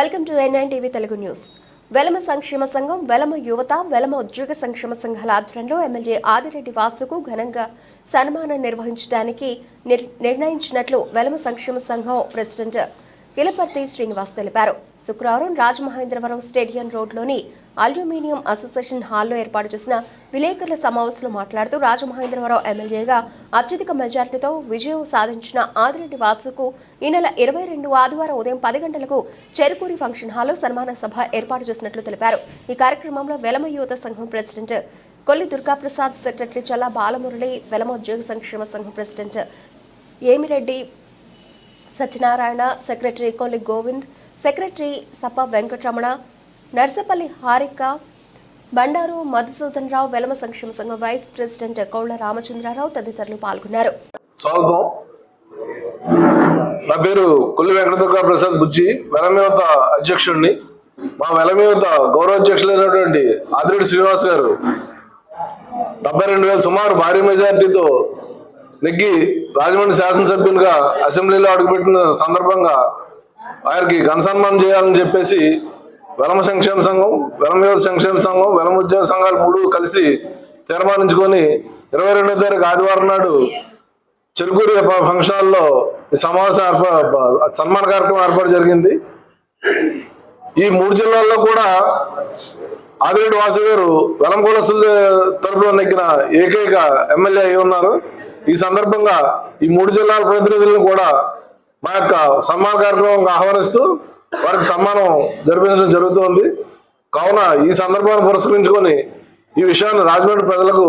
Welcome to ఎన్ఐన్ TV Telugu news. Velama సంక్షేమ సంఘం వెలమ యువత వెలమ ఉద్యోగ సంక్షేమ సంఘాల ఆధ్వర్యంలో ఎమ్మెల్యే ఆదిరెడ్డి వాసుకు ఘనంగా సన్మానం నిర్వహించడానికి నిర్- నిర్ణయించినట్లు వెలమ సంక్షేమ సంఘం ప్రెసిడెంట్ కిలపర్తి శ్రీనివాస్ తెలిపారు. శుక్రవారం రాజమహేంద్రవరం స్టేడియం రోడ్లోని అల్యూమినియం అసోసియేషన్ హాల్లో ఏర్పాటు చేసిన విలేకరుల సమావేశంలో మాట్లాడుతూ రాజమహేంద్రవరం ఎమ్మెల్యేగా అత్యధిక మెజార్టీతో విజయం సాధించిన ఆదిరెడ్డి వాసుకు ఈ నెల ఇరవై రెండు ఆదివారం ఉదయం పది గంటలకు చెరుకూరి ఫంక్షన్ హాల్లో సన్మాన సభ ఏర్పాటు చేసినట్లు తెలిపారు. ఈ కార్యక్రమంలో వెలమ యువత సంఘం ప్రెసిడెంట్ కొల్లి దుర్గాప్రసాద్ సెక్రటరీ చల్లా బాలమురళి వెలమ ఉద్యోగ సంక్షేమ సంఘం president Emireddy Satyanarayana secretary Kolli Govind secretary సప Venkataramana Narsapalli Harika Bandaru Madhusudan Rao Velama సంక్షేమ సంఘం వైస్ ప్రెసిడెంట్ కౌళ్ళ రామచంద్రారావు తదితరులు పాల్గొన్నారు. స్వాగతం. నా పేరు కొల్లి వెంకటదుర్గా ప్రసాద్ బుజ్జి వెలమేవత అధ్యక్షుడిని. మా వెలమేవత గౌరవ అధ్యక్షులైనటువంటి ఆదిరెడ్డి శ్రీనివాస్ గారు డెబ్బై రెండు వేల సుమారు భారీ మెజారిటీతో నెగ్గి రాజమండ్రి శాసనసభ్యునిగా అసెంబ్లీలో అడుగుపెట్టిన సందర్భంగా వారికి ఘన సన్మానం చేయాలని చెప్పేసి వెలమ సంక్షేమ సంఘం వెలమ సంక్షేమ సంఘం వెలమ ఉద్యోగ సంఘాలు మూడు కలిసి తీర్మానించుకొని ఇరవై రెండో తారీఖు ఆదివారం నాడు చెరుకూరు ఫంక్షన్ హాల్లో సమావేశం సన్మాన కార్యక్రమం ఏర్పాటు జరిగింది. ఈ మూడు జిల్లాల్లో కూడా ఆదిరెడ్డి వాసు గారు వెలంకూలస్తుల తరపున నెగ్గిన ఏకైక ఎమ్మెల్యే అయి ఉన్నారు. ఈ సందర్భంగా ఈ మూడు జిల్లాల ప్రతినిధులను కూడా మా యొక్క సమ్మాన కార్యక్రమం ఆహ్వానిస్తూ వారికి సమ్మానం జరిపించడం జరుగుతుంది. కావున ఈ సందర్భాన్ని పురస్కరించుకొని ఈ విషయాన్ని రాజమండ్రి ప్రజలకు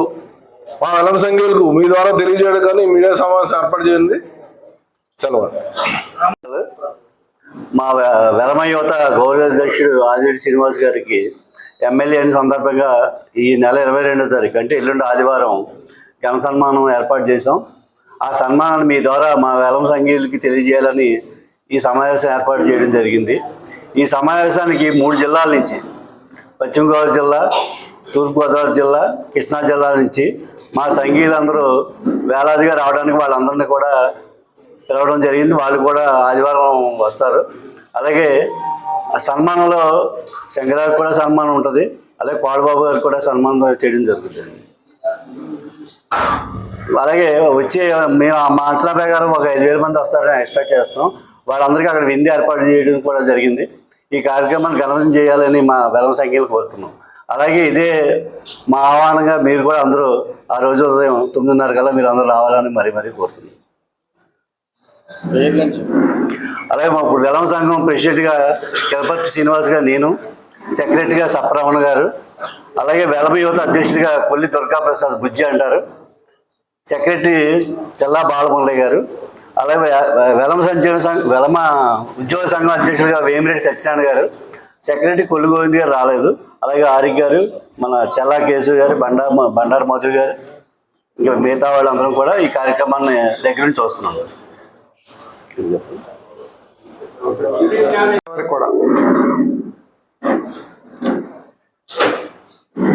మా వెలం సంఖ్యలకు మీ ద్వారా తెలియజేయడం కానీ మీడియా సమావేశం ఏర్పాటు చేయండి. సెలవు మా వెలమ యువత గౌరవ అధ్యక్షుడు ఆదిరెడ్డి శ్రీనివాస్ గారికి ఎమ్మెల్యే అని సందర్భంగా ఈ నెల ఇరవై రెండో తారీఖు అంటే ఎల్లుండి ఆదివారం ఘన సన్మానం ఏర్పాటు చేశాం. ఆ సన్మానాన్ని మీ ద్వారా మా వెలమ సంఘీయులకి తెలియజేయాలని ఈ సమావేశం ఏర్పాటు చేయడం జరిగింది. ఈ సమావేశానికి మూడు జిల్లాల నుంచి పశ్చిమ గోదావరి జిల్లా తూర్పుగోదావరి జిల్లా కృష్ణా జిల్లా నుంచి మా సంఘీయులందరూ వేలాదిగా రావడానికి వాళ్ళందరినీ కూడా పిలవడం జరిగింది. వాళ్ళు కూడా ఆదివారం వస్తారు. అలాగే ఆ సన్మానంలో శంకరాకు కూడా సన్మానం ఉంటుంది. అలాగే కోడబాబు గారికి కూడా సన్మానం చేయడం జరుగుతుంది. అలాగే వచ్చే మేము మా అంచనా ప్రకారం ఒక ఐదు వేల మంది వస్తారని ఎక్స్పెక్ట్ చేస్తాం వాళ్ళందరికీ అక్కడ విందు ఏర్పాటు చేయడం కూడా జరిగింది. ఈ కార్యక్రమాన్ని ఘనతం చేయాలని మా బలం సంఖ్యలు కోరుతున్నాం. అలాగే ఇదే మా ఆహ్వానంగా మీరు కూడా అందరూ ఆ రోజు ఉదయం తొమ్మిదిన్నర కల్లా మీరు అందరూ రావాలని మరీ మరీ కోరుతున్నాం. అలాగే మా ఇప్పుడు వెలం సంఘం ప్రెసిడెంట్గా తిరుపతి శ్రీనివాస్ గారు నేను సెక్రటరీగా సప్రమణ గారు అలాగే వెలమ యువత అధ్యక్షుడిగా కొల్లి దుర్గా ప్రసాద్ బుజ్జి అంటారు. సెక్రటరీ తెల్లా బాలమురళి గారు అలాగే వెలమ సంక్షేమ సంఘ వెలమ ఉద్యోగ సంఘం అధ్యక్షులుగా వేమిరెడ్డి సత్యనారాయణ గారు సెక్రటరీ కొల్లు గోవింద్ గారు రాలేదు. అలాగే ఆరిక్ గారు మన చెల్లా కేసు గారు బండా బండారు మధు గారు ఇంకా మిగతా వాళ్ళందరం కూడా ఈ కార్యక్రమాన్ని దగ్గర నుంచి చూస్తున్నాం వరకు కూడా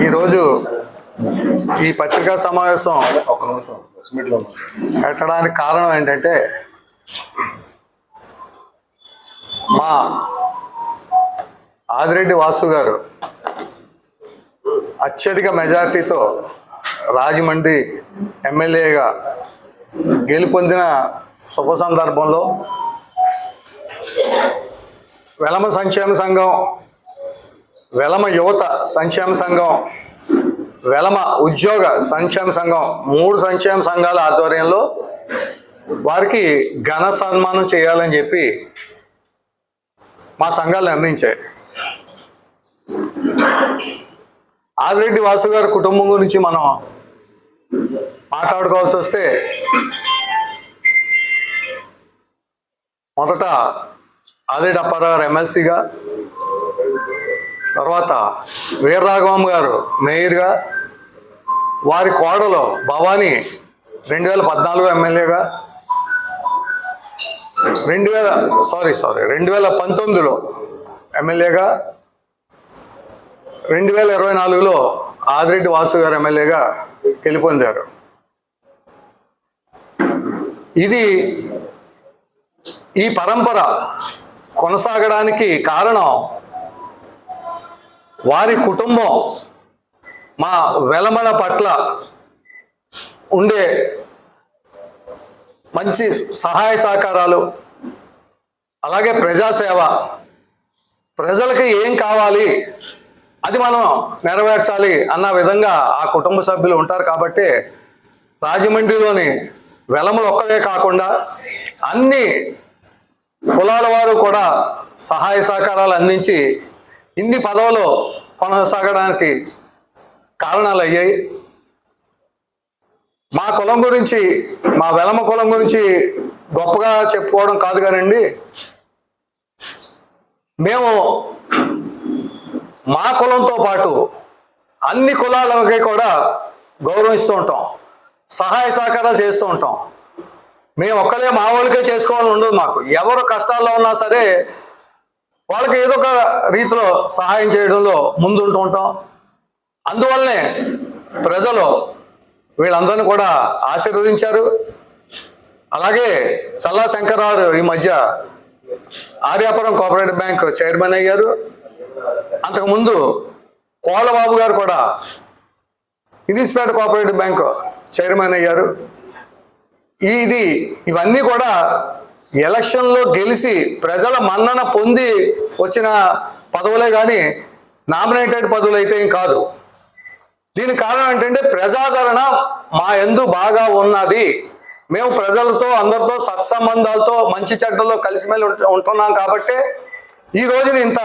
ఈరోజు ఈ పత్రికా సమావేశం పెట్టడానికి కారణం ఏంటంటే మా ఆదిరెడ్డి వాసు గారు అత్యధిక మెజార్టీతో రాజమండ్రి ఎమ్మెల్యేగా గెలుపొందిన శుభ సందర్భంలో వెలమ సంక్షేమ సంఘం వెలమ యువత సంక్షేమ సంఘం వెలమ ఉద్యోగ సంక్షేమ సంఘం మూడు సంక్షేమ సంఘాల ఆధ్వర్యంలో వారికి ఘన సన్మానం చేయాలని చెప్పి మా సంఘాలు నిర్ణయించాయి ఆదిరెడ్డి వాసు గారి కుటుంబం గురించి మనం మాట్లాడుకోవాల్సి వస్తే మొదట ఆదిరెడ్డి అప్పారావు గారు ఎమ్మెల్సీగా తర్వాత వీరరాఘవం గారు మేయర్గా వారి కోడలో భవానీ రెండు వేల పద్నాలుగు ఎమ్మెల్యేగా రెండు వేల సారీ సారీ రెండు వేల పంతొమ్మిదిలో ఎమ్మెల్యేగా రెండు వేల ఇరవై నాలుగులో ఆదిరెడ్డి వాసు గారు ఎమ్మెల్యేగా గెలుపొందారు. ఇది ఈ పరంపర కొనసాగడానికి కారణం వారి కుటుంబం మా వెలమల పట్ల ఉండే మంచి సహాయ సహకారాలు అలాగే ప్రజాసేవ ప్రజలకి ఏం కావాలి అది మనం నెరవేర్చాలి అన్న విధంగా ఆ కుటుంబ సభ్యులు ఉంటారు కాబట్టి రాజమండ్రిలోని వెలములు ఒక్కదే కాకుండా అన్ని కులాల వారు కూడా సహాయ సహకారాలు అందించి ఇన్ని పదవులు కొనసాగడానికి కారణాలు అయ్యాయి మా కులం గురించి మా వెలమ కులం గురించి గొప్పగా చెప్పుకోవడం కాదు కానండి మేము మా కులంతో పాటు అన్ని కులాలకి కూడా గౌరవిస్తూ ఉంటాం సహాయ సహకారాలు చేస్తూ ఉంటాం. మేము ఒక్కలే మా వాళ్ళకే చేసుకోవాలని ఉండదు మాకు. ఎవరు కష్టాల్లో ఉన్నా సరే వాళ్ళకి ఏదో ఒక రీతిలో సహాయం చేయడంలో ముందుంటూ ఉంటాం. అందువల్లనే ప్రజలు వీళ్ళందరినీ కూడా ఆశీర్వదించారు. అలాగే చల్లా శంకర్రావు ఈ మధ్య ఆర్యాపురం కోఆపరేటివ్ బ్యాంక్ చైర్మన్ అయ్యారు. అంతకుముందు కోలబాబు గారు కూడా ఇదిస్పేట కోఆపరేటివ్ బ్యాంక్ చైర్మన్ అయ్యారు. ఇది ఇవన్నీ కూడా ఎలక్షన్లో గెలిచి ప్రజల మన్నన పొంది వచ్చిన పదవులే కానీ నామినేటెడ్ పదవులు అయితే ఏం కాదు. దీనికి కారణం ఏంటంటే ప్రజాదరణ మా ఎందు బాగా ఉన్నది. మేము ప్రజలతో అందరితో సత్సంబంధాలతో మంచి చెడ్డలో కలిసిమెలి ఉంటున్నాం కాబట్టి ఈ రోజున ఇంత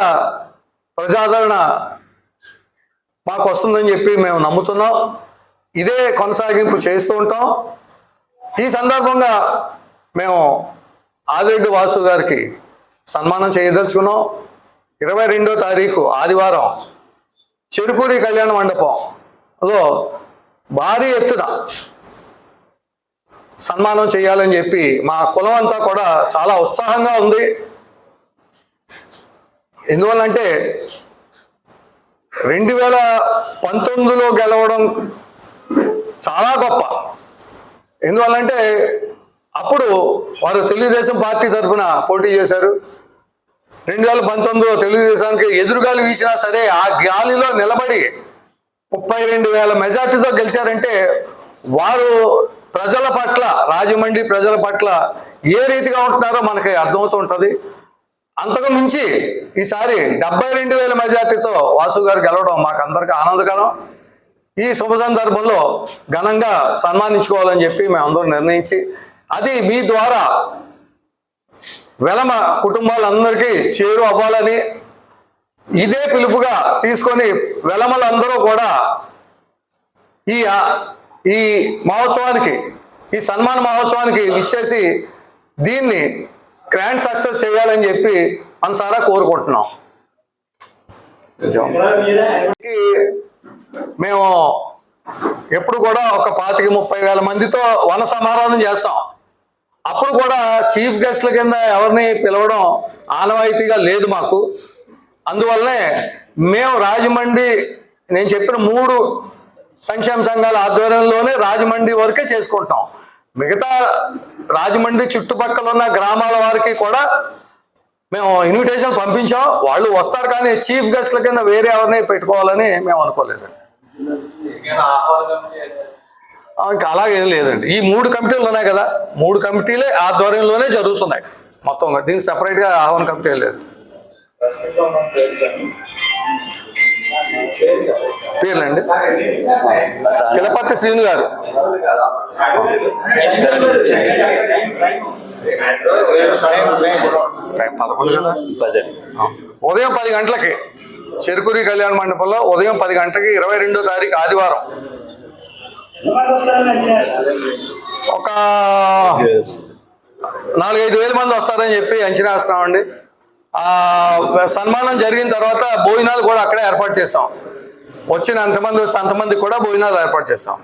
ప్రజాదరణ మాకు వస్తుందని చెప్పి మేము నమ్ముతున్నాం. ఇదే కొనసాగింపు చేస్తూ ఉంటాం. ఈ సందర్భంగా మేము ఆదిరెడ్డి వాసు గారికి సన్మానం చేయదలుచుకున్నాం. ఇరవై రెండో తారీఖు ఆదివారం చెరుకూరి కళ్యాణ మండపంలో భారీ ఎత్తున సన్మానం చేయాలని చెప్పి మా కులం అంతా కూడా చాలా ఉత్సాహంగా ఉంది. ఎందువల్లంటే రెండు వేల పంతొమ్మిదిలో గెలవడం చాలా గొప్ప. ఎందువల్లంటే అప్పుడు వారు తెలుగుదేశం పార్టీ తరఫున పోటీ చేశారు. రెండు వేల పంతొమ్మిదిలో తెలుగుదేశానికి ఎదురుగాలి వీచినా సరే ఆ గాలిలో నిలబడి ముప్పై రెండు వేల మెజార్టీతో గెలిచారంటే వారు ప్రజల పట్ల రాజమండ్రి ప్రజల పట్ల ఏ రీతిగా ఉంటున్నారో మనకి అర్థమవుతూ ఉంటుంది అంతకు మించి ఈసారి డెబ్బై రెండు వేల మెజార్టీతో వాసు గారు గెలవడం మాకు అందరికీ ఆనందకరం. ఈ శుభ సందర్భంలో ఘనంగా సన్మానించుకోవాలని చెప్పి మేము అందరూ నిర్ణయించి అది మీ ద్వారా వెలమ కుటుంబాలందరికీ చేరు అవ్వాలని ఇదే పిలుపుగా తీసుకొని వెలమలందరూ కూడా ఈ ఈ మహోత్సవానికి ఈ సన్మాన మహోత్సవానికి ఇచ్చేసి దీన్ని గ్రాండ్ సక్సెస్ చేయాలని చెప్పి మనసారా కోరుకుంటున్నాం. మేము ఎప్పుడు కూడా ఒక పాతిక ముప్పై వేల మందితో వన సమారాధన చేస్తాం. అప్పుడు కూడా చీఫ్ గెస్ట్ల కింద ఎవరిని పిలవడం ఆనవాయితీగా లేదు మాకు. అందువల్లనే మేము రాజమండ్రి నేను చెప్పిన మూడు సంక్షేమ సంఘాల ఆధ్వర్యంలోనే రాజమండ్రి వరకే చేసుకుంటాం. మిగతా రాజమండ్రి చుట్టుపక్కల ఉన్న గ్రామాల వారికి కూడా మేము ఇన్విటేషన్ పంపించాం. వాళ్ళు వస్తారు కానీ చీఫ్ గెస్ట్ల కింద వేరే ఎవరిని పెట్టుకోవాలని మేము అనుకోలేదండి. ఇంకా అలాగేం లేదండి. ఈ మూడు కమిటీలు ఉన్నాయి కదా. మూడు కమిటీలే ఆధ్వర్యంలోనే జరుగుతున్నాయి. మొత్తం దీనికి సపరేట్గా ఆహ్వాన కమిటీ లేదు. పేర్లండి. తిలపతి శ్రీను గారు. పదకొండు కదా? ఉదయం పది గంటలకి చెరుకురి కళ్యాణ మండపంలో ఉదయం పది గంటలకి ఇరవై రెండో తారీఖు ఆదివారం. ఒక నాలుగైదు వేల మంది వస్తారని చెప్పి అంచనా వేస్తున్నామండి. ఆ సన్మానం జరిగిన తర్వాత భోజనాలు కూడా అక్కడే ఏర్పాటు చేస్తాం వచ్చిన అంతమంది వస్తే అంతమందికి కూడా భోజనాలు ఏర్పాటు చేస్తాం